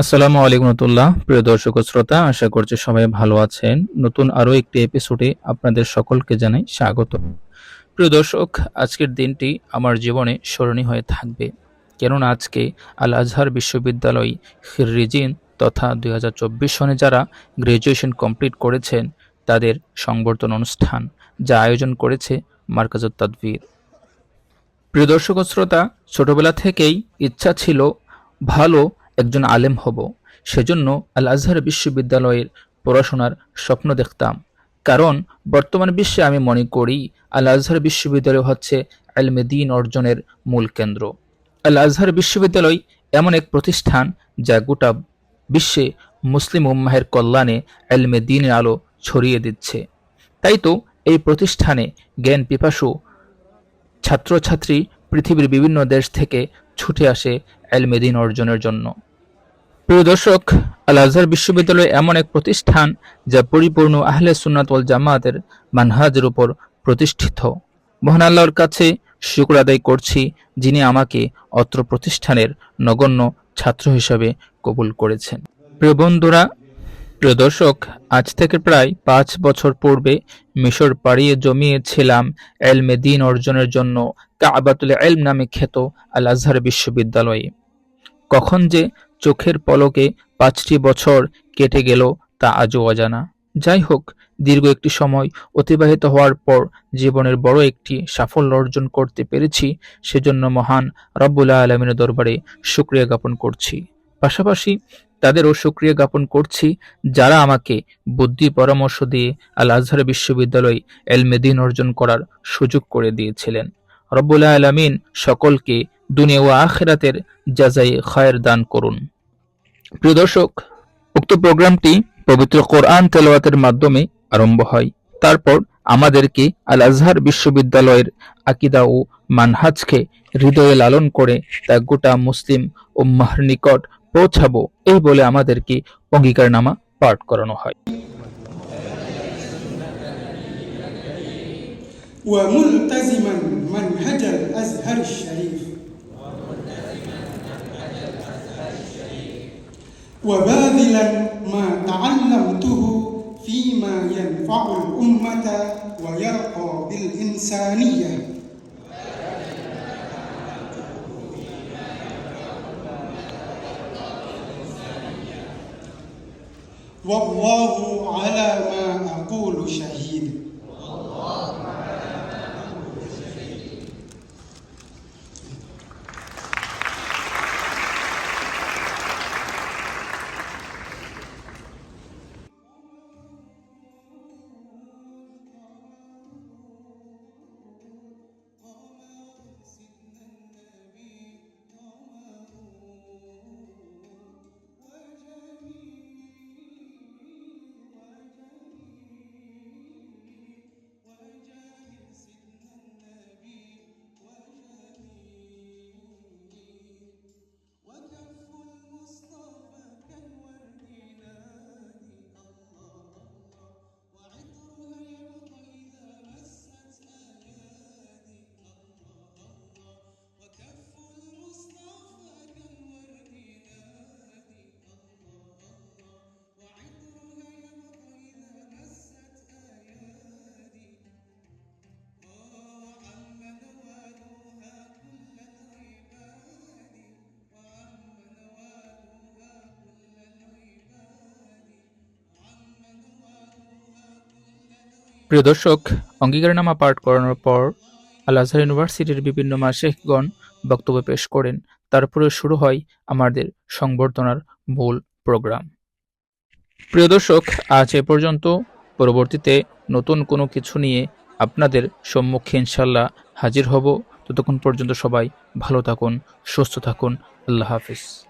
আসসালামু আলাইকুম রহমতুল্লাহ। প্রিয় দর্শক শ্রোতা, আশা করছি সবাই ভালো আছেন। নতুন আরও একটি এপিসোডে আপনাদের সকলকে জানাই স্বাগত। প্রিয় দর্শক, আজকের দিনটি আমার জীবনে স্মরণীয় হয়ে থাকবে। কেননা আজকে আল আজহার বিশ্ববিদ্যালয় খিরিজিন তথা দু হাজার চব্বিশ সনে যারা গ্র্যাজুয়েশন কমপ্লিট করেছেন, তাদের সংবর্ধনা অনুষ্ঠান, যা আয়োজন করেছে মার্কাজুত তাদভির প্রিয় দর্শক শ্রোতা, ছোটবেলা থেকেই ইচ্ছা ছিল ভালো একজন আলেম হব, সেজন্য আল আজহার বিশ্ববিদ্যালয়ের পড়াশোনার স্বপ্ন দেখতাম। কারণ বর্তমান বিশ্বে আমি মনে করি আল আজহার বিশ্ববিদ্যালয় হচ্ছে আলমে দিন অর্জনের মূল কেন্দ্র। আল আজহার বিশ্ববিদ্যালয় এমন এক প্রতিষ্ঠান যা গোটা বিশ্বে মুসলিম উম্মাহের কল্যাণে আলমে দিনের আলো ছড়িয়ে দিচ্ছে। তাই তো এই প্রতিষ্ঠানে জ্ঞান পিপাসু ছাত্রছাত্রী পৃথিবীর বিভিন্ন দেশ থেকে ছুটে আসে এলমেদিন অর্জনের জন্য। প্রিয় দর্শক আল আজহার বিশ্ববিদ্যালয় এমন এক প্রতিষ্ঠান যা পরিপূর্ণ আহলে সুন্নাত ওয়াল জামাতের মানহাজের উপর প্রতিষ্ঠিত। মহান আল্লাহর কাছে শুক্র আদায় করছি যিনি আমাকে অত্র প্রতিষ্ঠানের নগণ্য ছাত্র হিসাবে কবুল করেছেন। প্রিয় বন্ধুরা, প্রিয় দর্শক, আজ থেকে প্রায় পাঁচ বছর পূর্বে মিশর পাড়িয়ে জমিয়েছিলাম এলমে দিন অর্জনের জন্য কাবাতুল এলম নামে খ্যাত আল আজহার বিশ্ববিদ্যালয়ে। কখন যে চোখের পলকে পাঁচটি বছর কেটে গেল তা আজও অজানা। যাই হোক দীর্ঘ একটি সময় অতিবাহিত হওয়ার পর জীবনের বড় একটি সাফল্য অর্জন করতে পেরেছি, সেজন্য মহান রব্বুল্লাহ আলমিনের দরবারে শুক্রিয়া জ্ঞাপন করছি। পাশাপাশি তাদেরও সুক্রিয়া জ্ঞাপন করছি, যারা আমাকে বুদ্ধি পরামর্শ দিয়ে আল আজহার বিশ্ববিদ্যালয় এলমেদিন অর্জন করার সুযোগ করে দিয়েছিলেন। রব্বুল্লাহ আলমিন সকলকে দুনিয়া ও আখেরাতের যাজাই খায়ের দান করুন। প্রিয় দর্শক উক্ত প্রোগ্রামটি পবিত্র কোরআন তেলাওয়াতের মাধ্যমে আরম্ভ হয় তারপর আমাদেরকে আল আজহার বিশ্ববিদ্যালয়ের আকিদা ও মানহাজকে হৃদয়ে লালন করে তা গোটা মুসলিম ও মাহর নিকট পৌঁছাবো এই বলে আমাদেরকে অঙ্গীকারনামা পাঠ করানো হয় وملتزما منهج الازهر الشريف وباذلا ما تعلمته فيما ينفع الأمة ويرقى بالإنسانية. والله على প্রিয় দর্শক অঙ্গীকারনামা পাঠ করানোর পর আল আজহার ইউনিভার্সিটির বিভিন্ন মাসিকগণ বক্তব্য পেশ করেন। তারপরে শুরু হয় আমাদের সংবর্ধনার মূল প্রোগ্রাম। প্রিয় দর্শক, আজ এ পর্যন্ত। পরবর্তীতে নতুন কোনো কিছু নিয়ে আপনাদের সম্মুখে ইনশাল্লাহ হাজির হব। ততক্ষণ পর্যন্ত সবাই ভালো থাকুন, সুস্থ থাকুন। আল্লাহ হাফিজ।